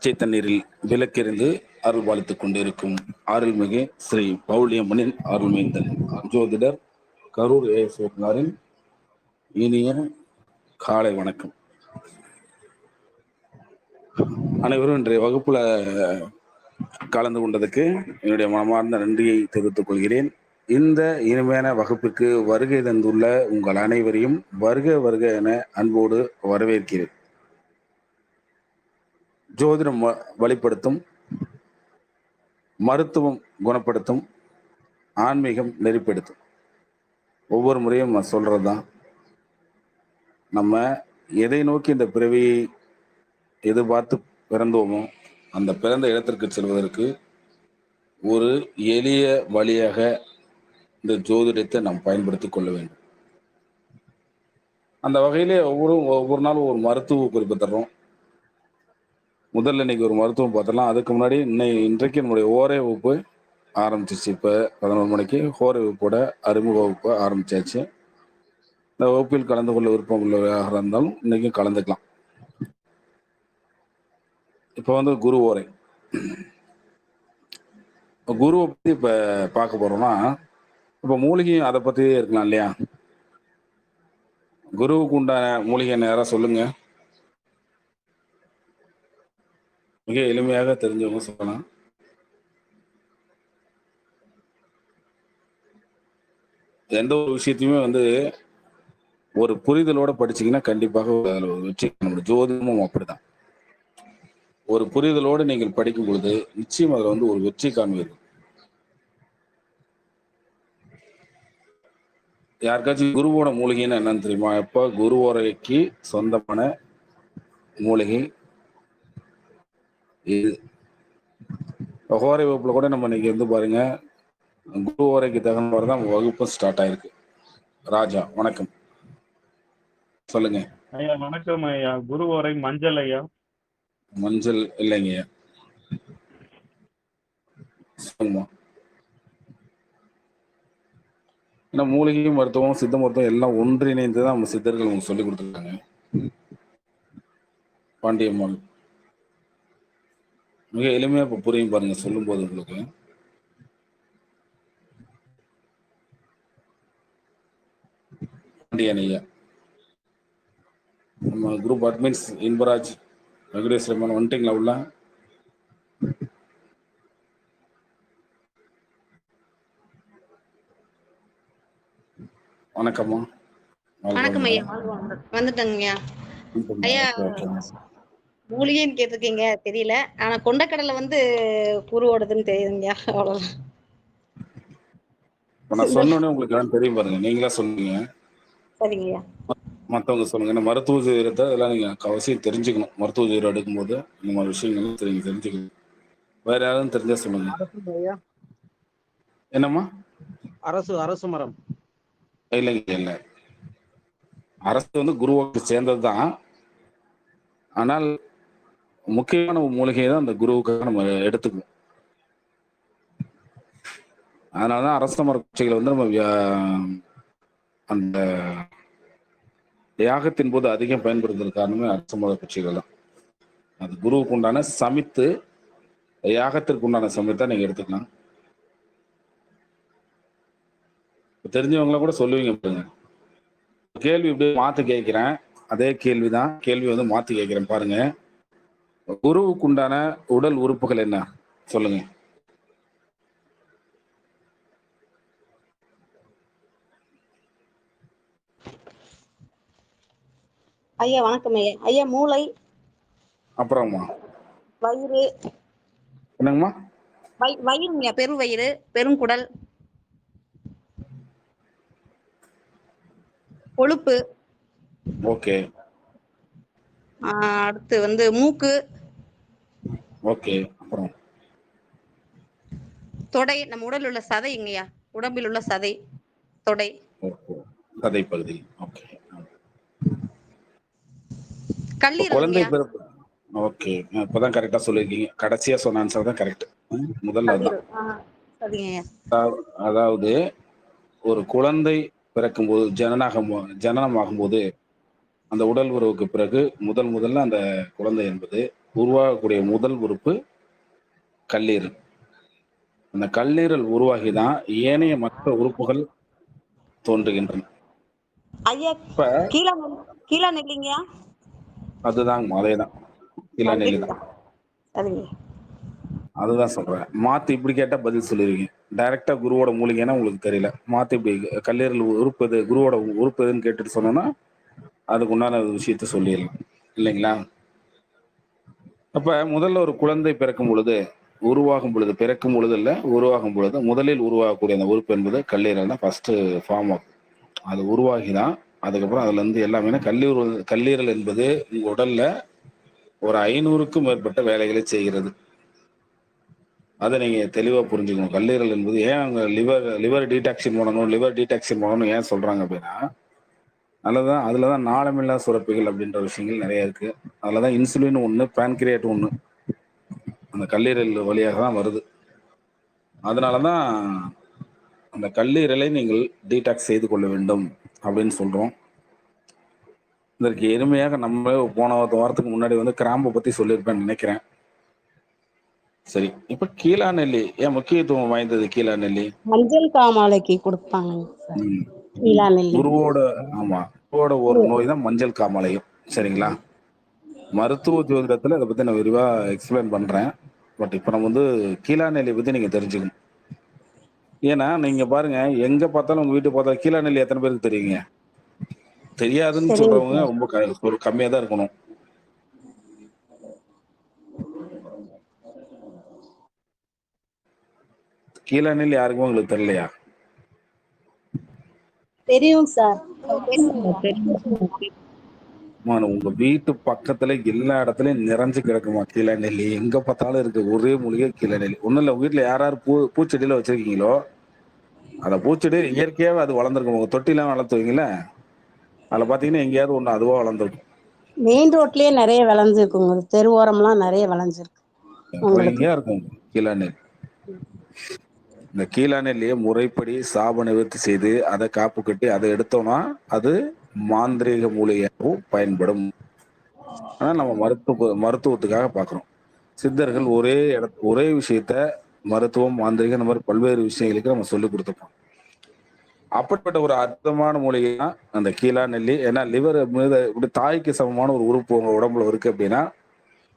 பச்சை தண்ணீரில் விளக்கெறிந்து அருள்பாலித்துக் கொண்டிருக்கும் அருள்மிகு ஸ்ரீ பவுளியம்மனின் அருள்மைந்தன் ஜோதிடர் கரூர் ஏ சிவகுமாரின் இனிய காலை வணக்கம். அனைவரும் இன்றைய வகுப்புல கலந்து கொண்டதுக்கு என்னுடைய மனமார்ந்த நன்றியை தெரிவித்துக் கொள்கிறேன். இந்த இனிமையான வகுப்பிற்கு வருகை தந்துள்ள உங்கள் அனைவரையும் வருக வருக என அன்போடு வரவேற்கிறேன். ஜோதிடம் வ- வழிப்படுத்தும் மருத்துவம் குணப்படுத்தும் ஆன்மீகம் நெறிப்படுத்தும். ஒவ்வொரு முறையும் நான் சொல்கிறது தான் நம்ம எதை நோக்கி இந்த பிறவியை எதிர்பார்த்து பிறந்தோமோ அந்த பிறந்த இடத்திற்கு செல்வதற்கு ஒரு எளிய வழியாக இந்த ஜோதிடத்தை நாம் பயன்படுத்தி கொள்ள வேண்டும். அந்த வகையிலே ஒவ்வொரு ஒவ்வொரு நாளும் ஒரு மருத்துவ குறிப்பு தர்றோம். முதல்ல இன்னைக்கு ஒரு மருத்துவம் பார்த்தலாம் அதுக்கு முன்னாடி இன்னை இன்றைக்கு நம்முடைய ஓரே வகுப்பு ஆரம்பிச்சிச்சு. இப்போ பதினொரு மணிக்கு ஹோரை வகுப்போட அறிமுக வகுப்பு ஆரம்பிச்சாச்சு. இந்த வகுப்பில் கலந்து கொள்ள விருப்பம் உள்ளவராக இருந்தாலும் இன்னைக்கும் கலந்துக்கலாம். இப்போ வந்து குரு ஓரை. குருவை பற்றி இப்போ பார்க்க போறோம்னா இப்போ மூலிகையும் அதை பற்றியே இருக்கலாம் இல்லையா? குருவுக்கு உண்டான மூலிகை நேராக சொல்லுங்க. மிக எளிமையாக தெரிஞ்சவங்க சொல்லலாம். எந்த ஒரு விஷயத்தையுமே வந்து ஒரு புரிதலோட படிச்சீங்கன்னா கண்டிப்பாக அதில் ஒரு வெற்றி காண முடியும். ஜோதிடமும் அப்படிதான். ஒரு புரிதலோடு நீங்கள் படிக்கும் பொழுது நிச்சயம் அதில் வந்து ஒரு வெற்றி காண்பீர்கள். யாருக்காச்சும் குருவோட மூலிகைன்னு என்னன்னு தெரியுமா? எப்ப குருவோரைக்கு சொந்தமான மூலிகை இது ஹோரை வகுப்புல கூட நம்ம இன்னைக்கு வந்து பாருங்க குரு ஓரைக்கு தகுந்தவாறு தான் வகுப்பு ஸ்டார்ட் ஆயிருக்கு. ராஜா வணக்கம். சொல்லுங்க. ஐயா வணக்கம் ஐயா. குருவரை மஞ்சள் ஐயா. மஞ்சள் இல்லைங்க சொல்லுங்கம்மா ஏன்னா மூலிகையும் மருத்துவம் சித்த மருத்துவம் எல்லாம் ஒன்றிணைந்து தான் நம்ம சித்தர்கள் உங்களுக்கு சொல்லி கொடுத்துருக்காங்க. பாண்டியம்மாள். மிக எளிமையா இப்ப புரியும் பாருங்க சொல்லும்போது உங்களுக்கு. பாண்டியன் ஐயா. நம்ம குரூப் அட்மின்ஸ் இன்பராஜ் வெங்கடேஸ்வரமன் வந்துட்டீங்களா உள்ள? வணக்கம்மா. வணக்கம் ஐயா வந்துட்டேங்கய்யா. ஐயா. மூலிகைன்னு கேட்டிருக்கீங்க தெரியல. ஆனா கொண்டக்கடலை வந்து குருவோடதுன்னு தெரியுதுங்கய்யா அவ்வளவுதான். நான் சொன்னோடனே உங்களுக்கு எல்லாம் தெரியும் பாருங்க. நீங்களா சொல்லுங்க. சரிங்கய்யா. மத்தவங்க சொல்லுங்க. ஏன்னா மருத்துவ ஜோதிடத்தை இதெல்லாம் நீங்க அவசியம் தெரிஞ்சுக்கணும். மருத்துவ ஜோதிடம் எடுக்கும்போது இந்த மாதிரி விஷயங்கள் தெரிஞ்சு தெரிஞ்சுக்கணும். வேற யாரும் தெரிஞ்சா சொல்லுங்க. என்னம்மா? அரசு அரசு மரம். இல்லைங்க இல்லை அரசு வந்து குருவுக்கு சேர்ந்தது தான் ஆனால் முக்கியமான மூலிகையை தான் அந்த குருவுக்காக நம்ம எடுத்துக்கணும். அதனால தான் அரச மர வந்து நம்ம வியா- அந்த யாகத்தின் போது அதிகம் பயன்படுத்துறது காரணமே அரச மர குச்சிகள் தான். அது குருவுக்கு உண்டான சமித்து யாகத்திற்கு உண்டான சமயத்தை நீங்க எடுத்துக்கலாம். தெரிஞ்சவங்கள கூட சொல்லுவீங்க பாருங்க. கேள்வி இப்படி மாற்றி கேட்கிறேன். அதே கேள்விதான். கேள்வி வந்து மாற்றி கேட்கிறேன் பாருங்க. குருவுக்கு உண்டான உடல் உறுப்புகள் என்ன? சொல்லுங்க. ஐயா வணக்கம் ஐயா. ஐயா மூளை. அப்புறமா வயிறு. என்னங்கம்மா? வய்- வயிறுங்கய்யா பெருவயிறு பெருங்குடல் கொழுப்பு. ஓகே. அடுத்து வந்து மூக்கு. ஓகே அப்புறம்? தொடை நம்ம உடலில் உள்ள சதைங்கய்யா உடம்பில் உள்ள சதை தொடை. கதை பகுதி ஓகே. குழந்தை பிறப்பு ஓகே. இப்பதான் கரெக்டா சொல்லியிருக்கீங்க கடைசியா சொன்ன ஆன்சர் தான் கரெக்ட் முதல்ல அதாவது- ஒரு குழந்தை பிறக்கும்போது ஜனனாகும் ஜனனமாகும் போது அந்த உடல் உறவுக்கு பிறகு முதல் முதல்ல அந்த குழந்தை என்பது உருவாகக்கூடிய முதல் உறுப்பு கல்லீரல். அந்த கல்லீரல் உருவாகி தான் ஏனைய மற்ற உறுப்புகள் தோன்றுகின்றன. கீழே கீழே அதுதாங்க அதே தான் இளநெல்லி தான் சரிங்க அதுதான் சொல்றேன். மாத்தி இப்படி கேட்டா பதில் சொல்லிருவீங்க டைரக்டா குருவோட மூலிகைன்னா உங்களுக்கு தெரியல. மாத்தி இப்படி கல்லீரல் உறுப்பு குருவோட உறுப்பு எதுன்னு கேட்டுட்டு சொன்னோம்னா அதுக்கு உண்டான விஷயத்த சொல்லிடலாம். இல்லைங்களா? அப்ப முதல்ல ஒரு குழந்தை பிறக்கும் பொழுது உருவாகும் பொழுது பிறக்கும் பொழுது இல்ல உருவாகும் பொழுது முதலில் உருவாகக்கூடிய அந்த உறுப்பு என்பது கல்லீரல் தான் ஃபர்ஸ்ட் ஃபார்ம் ஆகும் அது உருவாகி தான் அதுக்கப்புறம் அதுல இருந்து எல்லாமே கல்லீரல் கல்லீரல் என்பது உங்க உடல்ல ஒரு ஐநூறுக்கும் மேற்பட்ட வேலைகளை செய்கிறது. அதை நீங்க தெளிவா புரிஞ்சுக்கணும். கல்லீரல் என்பது ஏன் அவங்க லிவர் லிவர் டீடாக்சின் பண்ணணும் லிவர் டீடாக்சின் பண்ணணும் ஏன் சொல்றாங்க அப்படின்னா அதுலதான் அதுலதான் நாளமில்லா சுரப்பிகள் அப்படின்ற விஷயங்கள் நிறைய இருக்கு. அதுலதான் இன்சுலின் ஒண்ணு பேன்கிரியேட் ஒண்ணு அந்த கல்லீரல் வழியாக தான் வருது. அதனாலதான் அந்த கல்லீரலை நீங்கள் டீடாக்ஸ் செய்து கொள்ள வேண்டும் அப்படின்னு சொல்றோம். இதற்கு எளிமையாக நம்ம போன வாரத்துக்கு முன்னாடி வந்து கிராம்பை பத்தி சொல்லியிருப்பேன்னு நினைக்கிறேன். சரி இப்ப கீழா நெல்லி ஏன் முக்கியத்துவம் வாய்ந்தது கீழா நெல்லி? மஞ்சள் காமாலைக்கு கொடுப்பாங்க குருவோட ஆமா குருவோட ஒரு நோய் தான் மஞ்சள் காமாலையும். சரிங்களா? மருத்துவ ஜோதிடத்துல அதை பத்தி நான் விரிவா எக்ஸ்பிளைன் பண்றேன். பட் இப்ப நம்ம வந்து கீழா நெல்லி பத்தி நீங்க தெரிஞ்சுக்கணும். ஏன்னா நீங்க பாருங்க எங்க பார்த்தாலும் உங்க வீட்டு பார்த்தாலும் கீழா நெல்லி எத்தனை பேருக்கு தெரியுங்க? தெரியாதுன்னு சொல்றவங்க ரொம்ப ஒரு கம்மியா தான் இருக்கணும். கீழா நெல்லி யாருக்குமே உங்களுக்கு தெரியலையா? தெரியும் சார். உங்க வீட்டு பக்கத்துல எல்லா இடத்துலயும் நிறைஞ்சு கிடக்குமா கீழே நெல்லி? எங்க பார்த்தாலும் இருக்கு. ஒரே மூலிகை கீழே நெல்லி. ஒண்ணும் இல்ல உங்க வீட்டுல யார் யார் பூ பூச்செடியில வச்சிருக்கீங்களோ? அந்த பூச்செடி இயற்கையாவே அது வளர்ந்துருக்கும். உங்க தொட்டிலாம் வளர்த்துவீங்கல்ல? அதுல பாத்தீங்கன்னா எங்கேயாவது ஒண்ணு அதுவா வளர்ந்துருக்கும். மெயின் ரோட்லயே நிறைய விளைஞ்சிருக்குங்க. தெருவோரம்லாம் நிறைய விளைஞ்சிருக்கு. உங்களுக்கு நிறைய இருக்கும் கீழா நெல்லி இந்த கீழா நெல்லியை முறைப்படி சாப நிவர்த்தி செய்து அதை காப்பு கட்டி அதை எடுத்தோம்னா அது மாந்திரீக மூலிகையாகவும் பயன்படும். ஆனால் நம்ம மருத்துவ மருத்துவத்துக்காக பார்க்குறோம். சித்தர்கள் ஒரே இட ஒரே விஷயத்த மருத்துவம் மாந்திரிகம் இந்த மாதிரி பல்வேறு விஷயங்களுக்கு நம்ம சொல்லி கொடுத்துப்போம் அப்படிப்பட்ட ஒரு அற்புதமான மூலிகை தான் அந்த கீழா நெல்லி ஏன்னா லிவர் மீது இப்படி தாய்க்கு சமமான ஒரு உறுப்பு உங்க உடம்புல இருக்கு அப்படின்னா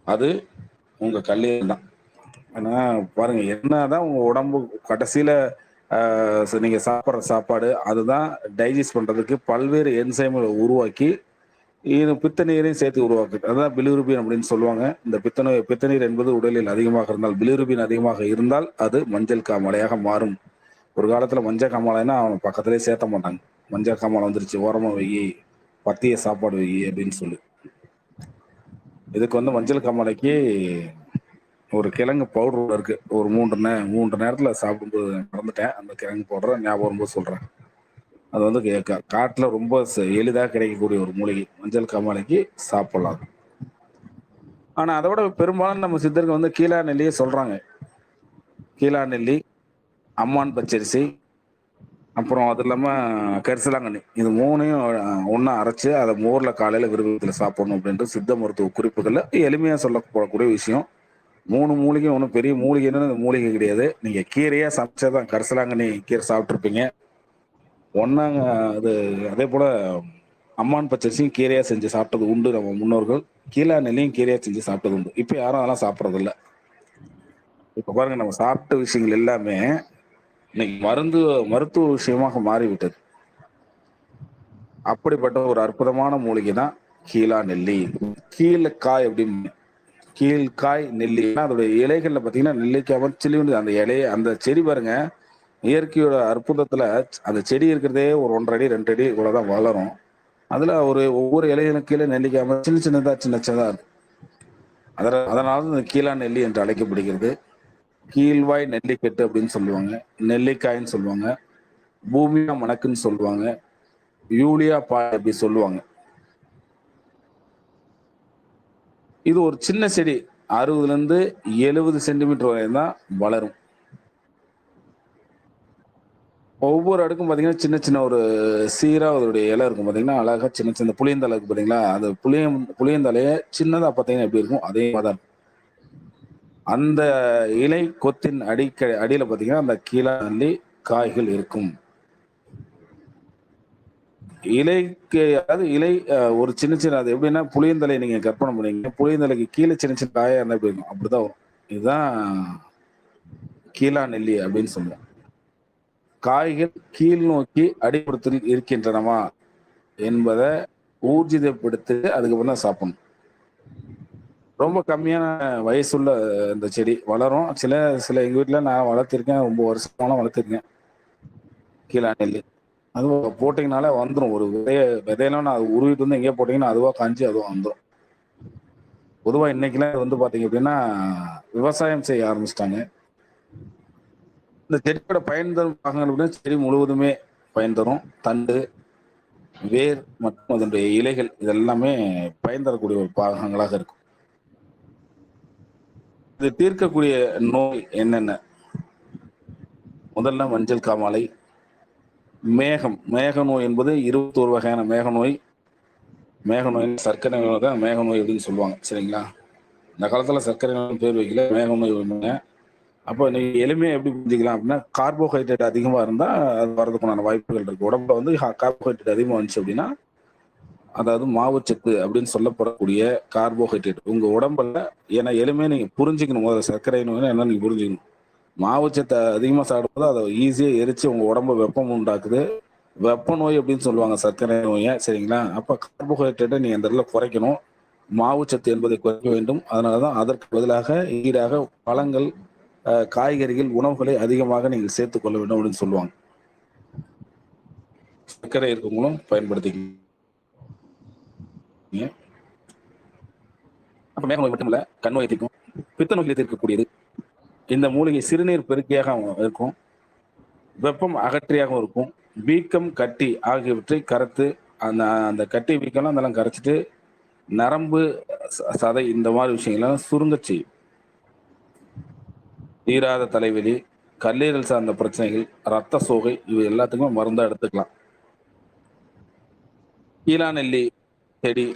அது உங்க கல்லீரல் தான். ஏன்னா பாருங்க என்னதான் உங்க உடம்பு கடைசியில நீங்க சாப்பிட்ற சாப்பாடு அதுதான் டைஜஸ்ட் பண்றதுக்கு பல்வேறு என்சைம்களை உருவாக்கி இது பித்த நீரையும் சேர்த்து உருவாக்குது அதான் பிலிருபின் அப்படின்னு சொல்லுவாங்க. இந்த பித்த பித்தநீர் என்பது உடலில் அதிகமாக இருந்தால் பிலிருபின் அதிகமாக இருந்தால் அது மஞ்சள் காமாலையாக மாறும். ஒரு காலத்துல மஞ்சள் காமாலைன்னா அவன் பக்கத்திலே சேர்த்த மாட்டாங்க. மஞ்சள் காமாலை வந்துருச்சு ஓரமா வை பத்திய சாப்பாடு வை அப்படின்னு சொல்லி. இதுக்கு வந்து மஞ்சள் காமாலைக்கு ஒரு கிழங்கு பவுடர் இருக்கு. ஒரு மூன்று நே மூன்று நேரத்தில் சாப்பிடும்போது மறந்துட்டேன். அந்த கிழங்கு பவுடரை ஞாபகம் வரும்போது சொல்கிறேன் அது வந்து காட்டில் கா- ரொம்ப ச- கிடைக்கக்கூடிய ஒரு மூலிகை. மஞ்சள் காமாலைக்கு சாப்பிடலாம். ஆனால் அதை விட பெரும்பாலும் நம்ம சித்தர்கள் வந்து கீழா நெல்லியே சொல்கிறாங்க கீழா நெல்லி அம்மான் பச்சரிசி அப்புறம் அது இல்லாமல் கரிசலாங்கண்ணி. இது மூணையும் ஒன்றா அரைச்சி அதை மோரில் காலையில் விருப்பத்தில் சாப்பிடணும் அப்படின்ட்டு சித்த மருத்துவ குறிப்புகளில் எளிமையாக சொல்லப்படக்கூடிய விஷயம். மூணு மூலிகை ஒன்றும் பெரிய மூலிகைன்னு அந்த மூலிகை கிடையாது. நீங்க கீரையா சமைச்சாதான் கரிசலாங்கண்ணி கீரை சாப்பிட்ருப்பீங்க ஒன்னாங்க அது அதே போல் அம்மான் பச்சரிசியும் கீரையாக செஞ்சு சாப்பிட்டது உண்டு நம்ம முன்னோர்கள். கீழா நெல்லியும் கீரையாக செஞ்சு சாப்பிட்டது உண்டு. இப்போ யாரும் அதெல்லாம் சாப்பிட்றதில்ல. இப்போ பாருங்கள் பாருங்க நம்ம சாப்பிட்ட விஷயங்கள் எல்லாமே இன்னைக்கு மருந்து மருத்துவ விஷயமாக மாறிவிட்டது. அப்படிப்பட்ட ஒரு அற்புதமான மூலிகை தான் கீழா நெல்லி. கீழே காய் அப்படின்னு கீழ்காய் நெல்லி. அதோட இலைகள்ல பாத்தீங்கன்னா நெல்லிக்காய் சில்லி அந்த இலைய அந்த செடி பாருங்க. இயற்கையோட அற்புதத்துல அந்த செடி இருக்கிறதே ஒரு ஒன்றரை அடி ரெண்டு அடி இவ்வளவுதான் வளரும். அதுல ஒரு ஒவ்வொரு இலைகளும் கீழே நெல்லிக்காய் சின்ன சின்னதா சின்ன சின்னதா இருக்கும். அதனால அதனால இந்த கீழா நெல்லி என்று அழைக்கப்படுகிறது. கீழ்வாய் நெல்லிக்கட்டு அப்படின்னு சொல்லுவாங்க. நெல்லிக்காய்ன்னு சொல்லுவாங்க. பூமியா மணக்குன்னு சொல்லுவாங்க. யூலியா பாய் அப்படி சொல்லுவாங்க. இது ஒரு சின்ன செடி. அறுபதுல இருந்து எழுபது சென்டிமீட்டர் வரையும் தான் வளரும். ஒவ்வொரு அடுக்கும் பார்த்தீங்கன்னா சின்ன சின்ன ஒரு சீராக அதோடைய இலை இருக்கும் பார்த்தீங்கன்னா அழகாக சின்ன சின்ன புளியந்தலை இருக்கு அந்த புளியம் புளியந்தலையை சின்னதாக பார்த்தீங்கன்னா எப்படி இருக்கும்? அதே மாதிரி தான் அந்த இலை கொத்தின் அடிக்க அடியில் பார்த்தீங்கன்னா அந்த கீழே காய்கள் இருக்கும். இலைக்கு அதாவது இலை ஒரு சின்ன சின்ன அது எப்படின்னா புளியந்தலை நீங்க கற்பனை பண்ணீங்க. புளியந்தலைக்கு கீழே சின்ன சின்ன காயா இருந்தா எப்படி இருக்கும் அப்படிதான் வரும். இதுதான் கீழா நெல்லி அப்படின்னு சொல்லுவோம். காய்கள் கீழ் நோக்கி அடிப்படுத்தல் இருக்கின்றனவா என்பதை ஊர்ஜிதப்படுத்தி அதுக்கப்புறம் தான் சாப்பிடணும். ரொம்ப கம்மியான வயசுள்ள இந்த செடி வளரும். சில சில எங்கள் வீட்டில் நான் வளர்த்துருக்கேன். ரொம்ப வருஷமான வளர்த்துருக்கேன். கீழா நெல்லி. அது போட்டிங்கனாலே வந்துடும் ஒரு விதைய விதையெல்லாம் நான் அது உருவிட்டு வந்து எங்கேயோ போட்டிங்கன்னா அதுவாக காஞ்சி அதுவாக வந்துடும் பொதுவாக இன்னைக்கெல்லாம் வந்து பார்த்தீங்க அப்படின்னா விவசாயம் செய்ய ஆரம்பிச்சிட்டாங்க. இந்த செடியோட பயன் தரும் பாகங்கள் அப்படின்னா செடி முழுவதுமே பயன் தரும். தண்டு வேர் மற்றும் அதனுடைய இலைகள் இதெல்லாமே பயன் தரக்கூடிய ஒரு பாகங்களாக இருக்கும். இது தீர்க்கக்கூடிய நோய் என்னென்ன? முதல்ல மஞ்சள் காமாலை மேகம் மேக நோய் என்பது இருபத்தோரு வகையான மேக நோய் மேக நோய் சர்க்கரை நோய் தான் மேக நோய் அப்படின்னு சொல்லுவாங்க சரிங்களா? இந்த காலத்தில் சர்க்கரை நோய் பேர் வைக்கல மேக நோய் வைப்பாங்க அப்போ நீங்கள் எளிமையாக எப்படி புரிஞ்சுக்கலாம் அப்படின்னா கார்போஹைட்ரேட் அதிகமாக இருந்தால் அது வரதுக்குண்டான வாய்ப்புகள் இருக்குது உடம்புல வந்து கார்போஹைட்ரேட் அதிகமாக வந்துச்சு அப்படின்னா அதாவது மாவுச்சத்து அப்படின்னு சொல்லப்படக்கூடிய கார்போஹைட்ரேட் உங்கள் உடம்புல ஏன்னா எளிமையாக நீங்கள் புரிஞ்சுக்கணும். முதல்ல சர்க்கரை நோய்னா என்ன நீங்கள் புரிஞ்சுக்கணும். மாவுச்சத்தை அதிகமாக சாப்பிடும்போது அதை ஈஸியாக எரிச்சு உங்க உடம்பு வெப்பம் உண்டாக்குது. வெப்ப நோய் அப்படின்னு சொல்லுவாங்க சர்க்கரை நோயை சரிங்களா? அப்போ கார்போஹைட்ரேட்டை நீங்கள் அந்த இடத்துல குறைக்கணும். மாவுச்சத்து என்பதை குறைக்க வேண்டும். அதனால தான் அதற்கு பதிலாக ஈடாக பழங்கள் காய்கறிகள் உணவுகளை அதிகமாக நீங்கள் சேர்த்து கொள்ள வேண்டும் அப்படின்னு சொல்லுவாங்க. சர்க்கரை இருக்கவங்களும் பயன்படுத்திக்கணும் அப்போ மேக நோய் மட்டும் இல்லை கண் நோய் தீர்க்கும் பித்த நோய்களை தீர்க்கக்கூடியது இந்த மூலிகை சிறுநீர் பெருக்கியாக இருக்கும். வெப்பம் அகற்றியாகவும் இருக்கும். வீக்கம் கட்டி ஆகியவற்றை கரைத்து அந்த அந்த கட்டி வீக்கம்லாம் அதெல்லாம் கரைச்சிட்டு நரம்பு ச- சதை இந்த மாதிரி விஷயங்கள்லாம் சுருங்க செய்யும். தீராத தலைவலி கல்லீரல் சார்ந்த பிரச்சனைகள் ரத்த சோகை இவை எல்லாத்துக்குமே மருந்தா எடுத்துக்கலாம். கீழாநெல்லி செடி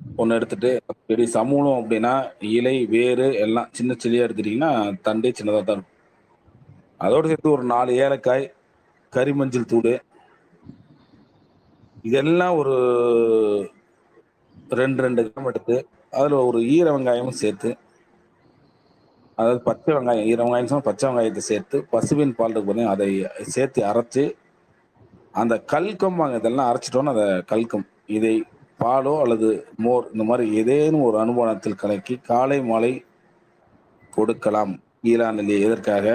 ஒன்று எடுத்துட்டு செடி சமூலம் அப்படின்னா இலை வேறு எல்லாம் சின்ன செடியா எடுத்துட்டீங்கன்னா தண்டே சின்னதாக தான் இருக்கும். அதோடு சேர்த்து ஒரு நாலு ஏலக்காய் கரிமஞ்சள் தூள். இதெல்லாம் ஒரு ரெண்டு ரெண்டு கிராம் எடுத்து அதில் ஒரு ஈர வெங்காயமும் சேர்த்து அதாவது பச்சை வெங்காயம் ஈர வெங்காயம் பச்சை வெங்காயத்தை சேர்த்து பசுவின் பால் இருக்கு அதை சேர்த்து அரைச்சு அந்த கல்கம்பாங்க இதெல்லாம் அரைச்சிட்டோன்னு அதை கல்கம் இதை பாலோ அல்லது மோர் இந்த மாதிரி ஏதேனும் ஒரு அனுமானத்தில் கலக்கி காலை மாலை கொடுக்கலாம். ஈரானில் எதற்காக?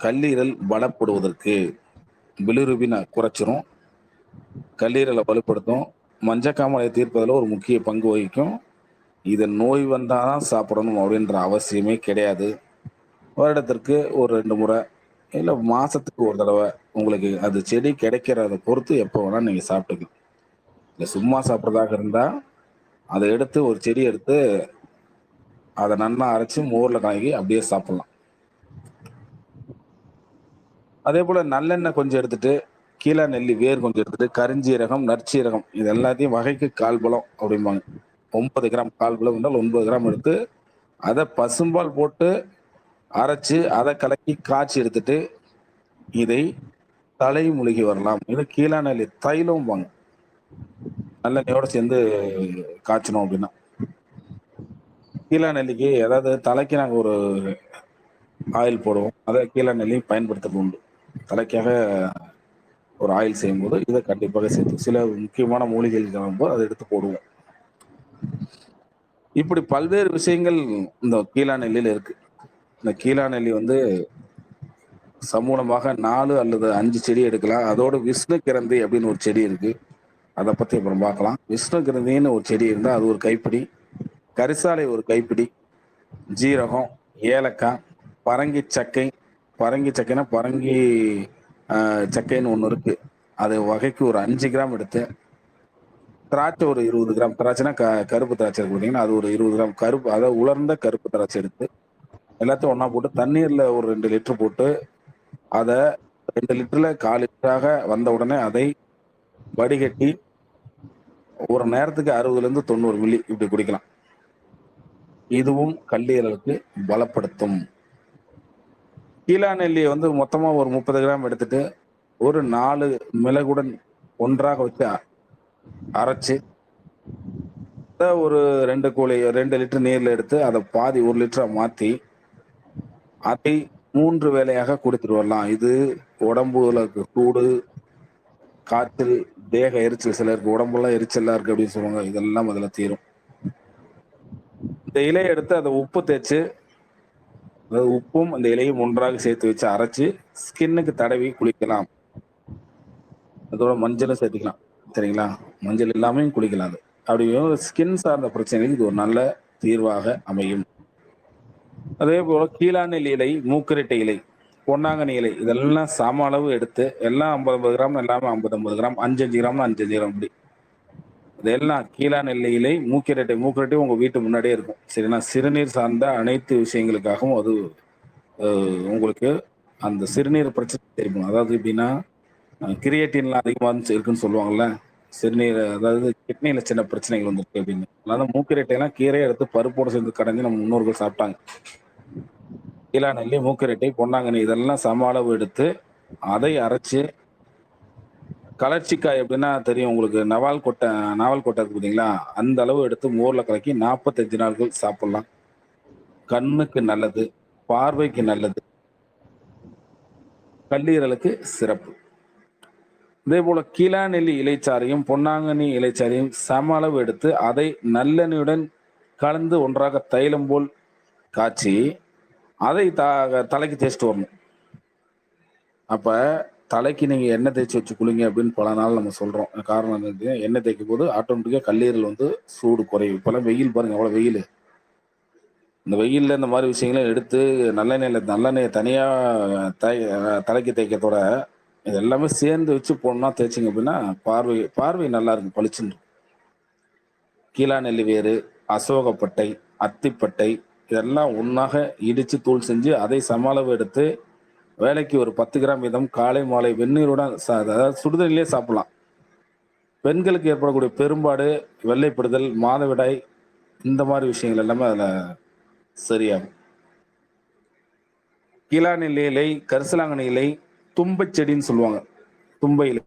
கல்லீரல் பலப்படுவதற்கு. பிலிருபினை குறைச்சிரும். கல்லீரலை வலுப்படுத்தும். மஞ்சக்காமலை தீர்ப்பதில் ஒரு முக்கிய பங்கு வகிக்கும். இதை நோய் வந்தால் தான் சாப்பிடணும் அப்படின்ற அவசியமே கிடையாது. வருடத்திற்கு ஒரு ரெண்டு முறை இல்லை மாதத்துக்கு ஒரு தடவை உங்களுக்கு அது செடி கிடைக்கிறத பொறுத்து எப்போ வேணால் நீங்கள் சாப்பிட்டுக்கலாம். இல்லை சும்மா சாப்பிட்றதாக இருந்தா அதை எடுத்து ஒரு செடி எடுத்து அதை நன்னா அரைச்சு மோர்ல கலக்கி அப்படியே சாப்பிடலாம். அதே போல நல்லெண்ணெய் கொஞ்சம் எடுத்துட்டு கீழா நெல்லி வேர் கொஞ்சம் எடுத்துட்டு கரிஞ்சீரகம் நற்சீரகம் இது எல்லாத்தையும் வகைக்கு கால் பழம் அப்படிம்பாங்க. ஒன்பது கிராம் கால் பழம் என்றால் ஒன்பது கிராம் எடுத்து அதை பசும்பால் போட்டு அரைச்சு அதை கலக்கி காய்ச்சி எடுத்துட்டு இதை தலை முழுகி வரலாம். இது கீழா நெல்லி தைலம்பாங்க. நல்லெண்ணெயோட சேர்ந்து காய்ச்சணும் அப்படின்னா. கீழா நெல்லிக்கு அதாவது தலைக்கு நாங்கள் ஒரு ஆயில் போடுவோம். அதை கீழா நெல்லி பயன்படுத்துறது உண்டு. தலைக்காக ஒரு ஆயில் செய்யும்போது இதை கண்டிப்பாக சேர்த்து சில முக்கியமான மூலிகைகள் கிளம்பும்போது அதை எடுத்து போடுவோம். இப்படி பல்வேறு விஷயங்கள் இந்த கீழா நெல்லியில் இருக்கு. இந்த கீழா நெல்லி வந்து சமூலமாக நாலு அல்லது அஞ்சு செடி எடுக்கலாம். அதோட விஷ்ணு கிரந்தி அப்படின்னு ஒரு செடி இருக்கு. அதை பத்தி அப்புறம் பார்க்கலாம் விஷ்ணுகிரந்தின்னு ஒரு செடி இருந்தால் அது ஒரு கைப்பிடி. கரிசாலை ஒரு கைப்பிடி. ஜீரகம் ஏலக்காய் பரங்கி சக்கை. பரங்கி சக்கைனா பரங்கி சக்கைன்னு ஒன்று இருக்கு. அது வகைக்கு ஒரு அஞ்சு கிராம் எடுத்து திராட்சை ஒரு இருபது கிராம். திராட்சைனா க கருப்பு திராட்சை இருக்கு பார்த்தீங்கன்னா அது ஒரு இருபது கிராம். கருப்பு அதாவது உலர்ந்த கருப்பு திராட்சை எடுத்து எல்லாத்தையும் ஒன்றா போட்டு தண்ணீரில் ஒரு ரெண்டு லிட்டர் போட்டு அதை ரெண்டு லிட்டரில் கால் லிட்டராக வந்த உடனே அதை வடிகட்டி ஒரு நேரத்துக்கு அறுபதுலேருந்து தொண்ணூறு மில்லி இப்படி குடிக்கலாம். இதுவும் கல்லீரலுக்கு பலப்படுத்தும். கீழா நெல்லியை வந்து மொத்தமா ஒரு முப்பது கிராம் எடுத்துட்டு ஒரு நாலு மிளகுடன் ஒன்றாக வச்சு அரைச்சு ஒரு ரெண்டு கோழி ரெண்டு லிட்டர் நீர்ல எடுத்து அதை பாதி ஒரு லிட்டரா மாத்தி அதை மூன்று வேலையாக கொடுத்துட்டு வரலாம். இது உடம்புல கூடு சூடு காய்ச்சல் தேக எரிச்சல் சிலருக்கு உடம்புலாம் எரிச்சலா இருக்கு அப்படின்னு சொல்லுவாங்க. இதெல்லாம் அதுல தீரும். இந்த இலையை எடுத்து அதை உப்பு தேய்ச்சு அதாவது உப்பும் அந்த இலையும் ஒன்றாக சேர்த்து வச்சு அரைச்சு ஸ்கின்னுக்கு தடவி குளிக்கலாம். அதோட மஞ்சளும் சேர்த்துக்கலாம். சரிங்களா? மஞ்சள் எல்லாமே குளிக்கலாம் அது. அப்படியும் ஸ்கின் சார்ந்த பிரச்சனைகளுக்கு இது ஒரு நல்ல தீர்வாக அமையும். அதே போல கீழான இலை மூக்கரட்டை இலை பொன்னாங்கண்ணி இலை இதெல்லாம் சம அளவு எடுத்து எல்லாம் ஐம்பது ஐம்பது கிராம் எல்லாமே ஐம்பது ஐம்பது கிராம் அஞ்சு அஞ்சு கிராம்னு அஞ்சு அஞ்சு கிராம் இப்படி. இதெல்லாம் கீழா நெல்லையிலே மூக்கிரட்டை மூக்கிரட்டை உங்க வீட்டு முன்னாடியே இருக்கும். சரிங்களா சிறுநீர் சார்ந்த அனைத்து விஷயங்களுக்காகவும் அது உங்களுக்கு அந்த சிறுநீர் பிரச்சனை தெரியும். அதாவது எப்படின்னா கிரியேட்டின்லாம் அதிகமாக இருந்துச்சு இருக்குன்னு சொல்லுவாங்கல்ல. சிறுநீர் அதாவது கிட்னியில சின்ன பிரச்சனைகள் வந்துருக்கு அப்படின்னு. அதனால மூக்கிரட்டையெல்லாம் கீரையை எடுத்து பருப்போடு சேர்ந்து கடைஞ்சி நம்ம முன்னோர்கள் சாப்பிட்டாங்க. கீழா நெல்லி பொன்னாங்கண்ணி இதெல்லாம் சம அளவு எடுத்து அதை அரைச்சு கலர்ச்சிக்காய் எப்படின்னா தெரியும் உங்களுக்கு. நவால் கொட்டை நாவல் கொட்டை இருக்கு பார்த்தீங்களா? அந்த அளவு எடுத்து மோரில் கலக்கி நாற்பத்தஞ்சு நாட்கள் சாப்பிடலாம். கண்ணுக்கு நல்லது பார்வைக்கு நல்லது கல்லீரலுக்கு சிறப்பு. இதே போல கீழாநெல்லி இலைச்சாரையும் பொன்னாங்கண்ணி இலைச்சாரையும் சம அளவு எடுத்து அதை நல்லெண்ணியுடன் கலந்து ஒன்றாக தைலம் போல் காய்ச்சி அதை த தலைக்கு தேய்ச்சிட்டு வரணும். அப்போ தலைக்கு நீங்கள் எண்ணெய் தேய்ச்சி வச்சு குளிங்க அப்படின்னு பல நாள் நம்ம சொல்கிறோம் காரணம் என்ன எண்ணெய் தேய்க்கும் போது ஆட்டோமேட்டிக்காக கல்லீரல் வந்து சூடு குறையும். இப்போல்லாம் வெயில் பாருங்கள் அவ்வளோ வெயில். இந்த வெயிலில் இந்த மாதிரி விஷயங்களை எடுத்து நல்லெண்ணெயில் நல்லெண்ணெயை தனியாக தை தலைக்கு தேய்க்கிறதோட இது எல்லாமே சேர்ந்து வச்சு போடணும்னா தேய்ச்சிங்க அப்படின்னா பார்வை பார்வை நல்லா இருக்கும் பளிச்சுன்னு கீழா நெல்லி வேறு அசோகப்பட்டை அத்திப்பட்டை இதெல்லாம் ஒன்றாக இடித்து தூள் செஞ்சு அதை சம அளவு எடுத்து வேலைக்கு ஒரு பத்து கிராம் வீதம் காலை மாலை வெந்நீருடன் ச- அதாவது சுடுதண்ணிலே சாப்பிடலாம். பெண்களுக்கு ஏற்படக்கூடிய பெரும்பாடு வெள்ளைப்படுதல் மாதவிடாய் இந்த மாதிரி விஷயங்கள் எல்லாமே அதில் சரியாகும். கீழாநெல்லி இலை கரிசலாங்கண்ணி இலை தும்பை செடின்னு சொல்லுவாங்க. தும்பை இலை.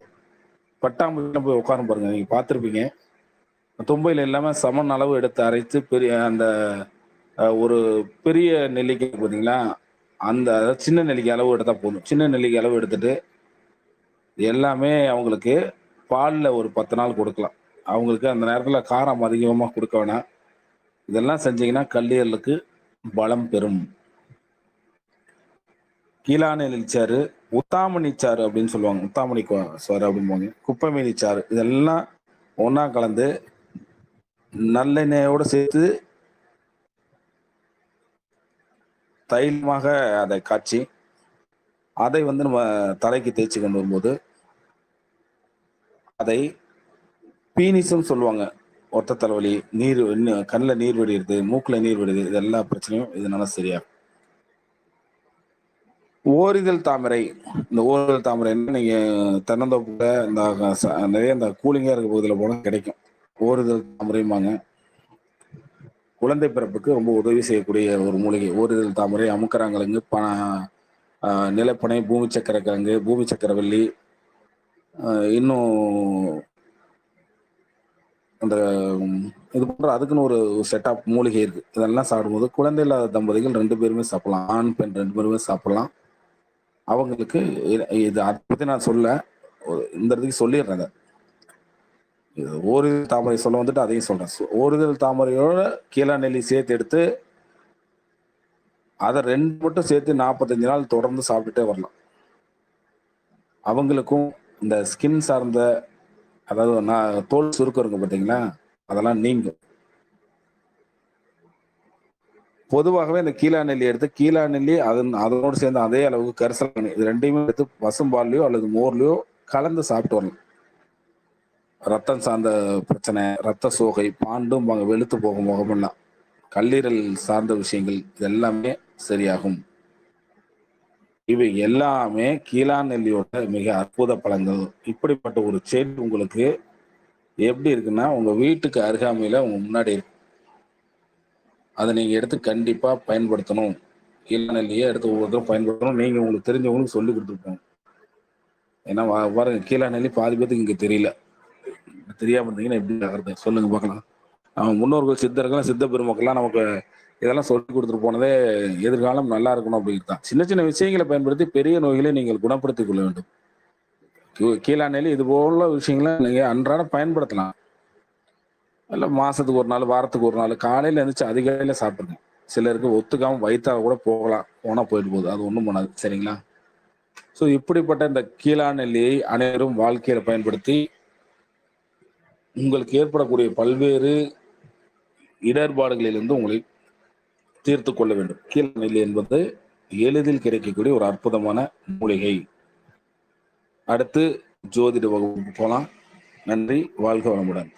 பட்டாம்பூச்சிலாம் போய் உட்காரும் பாருங்க நீங்கள் பார்த்துருப்பீங்க. தும்பையில் எல்லாமே சமன் அளவு எடுத்து அரைத்து பெரிய அந்த ஒரு பெரிய நெல்லிக்காய் பார்த்தீங்களா அந்த சின்ன நெல்லிக்காய் அளவு எடுத்தால் போதும். சின்ன நெல்லிக்காய் அளவு எடுத்துட்டு எல்லாமே அவங்களுக்கு பாலில் ஒரு பத்து நாள் கொடுக்கலாம். அவங்களுக்கு அந்த நேரத்தில் காரம் அதிகமாக கொடுக்க வேணாம். இதெல்லாம் செஞ்சீங்கன்னா கல்லீரலுக்கு பலம் பெறும். கீழாநெல்லி சாறு உத்தாமணி சாறு அப்படின்னு சொல்லுவாங்க. உத்தாமணி சாறு அப்படிம்பாங்க. குப்பைமேனி சாறு. இதெல்லாம் ஒன்றா கலந்து நல்லெண்ணெயோடு சேர்த்து தைலமாக அதை காய்ச்சி அதை வந்து நம்ம தலைக்கு தேய்ச்சி கொண்டு வரும்போது அதை பீனிஸும் சொல்லுவாங்க. ஒத்த தலைவலி நீர் கண்ணில் நீர் வெடிகிறது மூக்கில் நீர் வடியுது இது எல்லா பிரச்சனையும் இதனால சரியாகும். ஓரிதழ் தாமரை இந்த ஓரிதழ் தாமரை நீங்கள் தென்னந்தோப்புல இந்த நிறைய இந்த கூலிங்காக இருக்க பகுதியில் போனால் கிடைக்கும். ஓரிதழ் தாமரைம்பாங்க. குழந்தை பிறப்புக்கு ரொம்ப உதவி செய்யக்கூடிய ஒரு மூலிகை. ஓரிதழ் தாமரை அமுக்கராங்கிழங்கு ப நிலப்பனை பூமி சக்கர கிழங்கு பூமி சக்கரவள்ளி இன்னும் அந்த இது போன்ற அதுக்குன்னு ஒரு செட் ஆஃப் மூலிகை இருக்கு. இதெல்லாம் சாப்பிடும்போது குழந்தை இல்லாத தம்பதிகள் ரெண்டு பேருமே சாப்பிடலாம். ஆண் பெண் ரெண்டு பேருமே சாப்பிடலாம். அவங்களுக்கு இது- அதை பத்தி நான் சொல்ல இந்த இடத்துக்கு சொல்லிடுறேன் ஓரிதழ் தாமரை சொல்ல வந்துட்டு அதையும் சொல்றேன். ஓரிதழ் தாமரையோட கீழா நெல்லி சேர்த்து எடுத்து அதை ரெண்டு மட்டும் சேர்த்து நாற்பத்தஞ்சு நாள் தொடர்ந்து சாப்பிட்டுட்டே வரலாம். அவங்களுக்கும் இந்த ஸ்கின் சார்ந்த அதாவது நான் தோல் சுருக்கம் இருக்கு பார்த்தீங்களா அதெல்லாம் நீங்கும். பொதுவாகவே இந்த கீழா நெல்லி எடுத்து கீழா நெல்லி அதன் அதனோடு சேர்ந்து அதே அளவுக்கு கரிசல் இது ரெண்டையுமே எடுத்து பசும்பால்லையோ அல்லது மோர்லையோ கலந்து சாப்பிட்டு வரலாம். ரத்தம் சார்ந்த பிரச்சனை ரத்த சோகை பாண்டும் வாங்க வெளுத்து போகும் முகமெல்லாம். கல்லீரல் சார்ந்த விஷயங்கள் இதெல்லாமே சரியாகும். இவை எல்லாமே கீழாநெல்லியோட மிக அற்புத பழங்கள். இப்படிப்பட்ட ஒரு செடி உங்களுக்கு எப்படி இருக்குன்னா உங்க வீட்டுக்கு அருகாமையில உங்க முன்னாடி இருக்கு. அதை நீங்கள் எடுத்து கண்டிப்பாக பயன்படுத்தணும். கீழாநெல்லியை எடுத்து ஒவ்வொருத்தரும் பயன்படுத்தணும். நீங்கள் உங்களுக்கு தெரிஞ்சவங்களுக்கு சொல்லி கொடுத்துருப்போம் ஏன்னா வர பாருங்க கீழாநெல்லி பாதி பேத்துக்கு இங்கே தெரியல. தெரியாமல் இருந்தீங்கன்னா எப்படி ஆகிறது சொல்லுங்க பார்க்கலாம். அவன் முன்னோர்கள் சித்தர்கள் சித்த பெருமக்கள்லாம் நமக்கு இதெல்லாம் சொல்லி கொடுத்துட்டு போனதே எதிர்காலம் நல்லா இருக்கணும் அப்படிங்கிறது தான். சின்ன சின்ன விஷயங்களை பயன்படுத்தி பெரிய நோய்களை நீங்கள் குணப்படுத்திக் கொள்ள வேண்டும். கீ- இது போல விஷயங்களை நீங்கள் அன்றாட பயன்படுத்தலாம். இல்லை மாசத்துக்கு ஒரு நாள் வாரத்துக்கு ஒரு நாள் காலையில எழுந்திரிச்சு அதிகாலையில சாப்பிடுங்க. சிலருக்கு ஒத்துக்காம வயிற்றாக கூட போகலாம். போனா போயிட்டு போகுது. அது ஒன்றும் பண்ணாது. சரிங்களா? ஸோ இப்படிப்பட்ட இந்த கீழாநெல்லியை அனைவரும் வாழ்க்கையில பயன்படுத்தி உங்களுக்கு ஏற்படக்கூடிய பல்வேறு இடர்பாடுகளிலிருந்து உங்களை தீர்த்து கொள்ள வேண்டும். கீழ்நிலை என்பது எளிதில் கிடைக்கக்கூடிய ஒரு அற்புதமான மூலிகை. அடுத்து ஜோதிட வகுப்பு போலாம். நன்றி. வாழ்க வளமுடன்.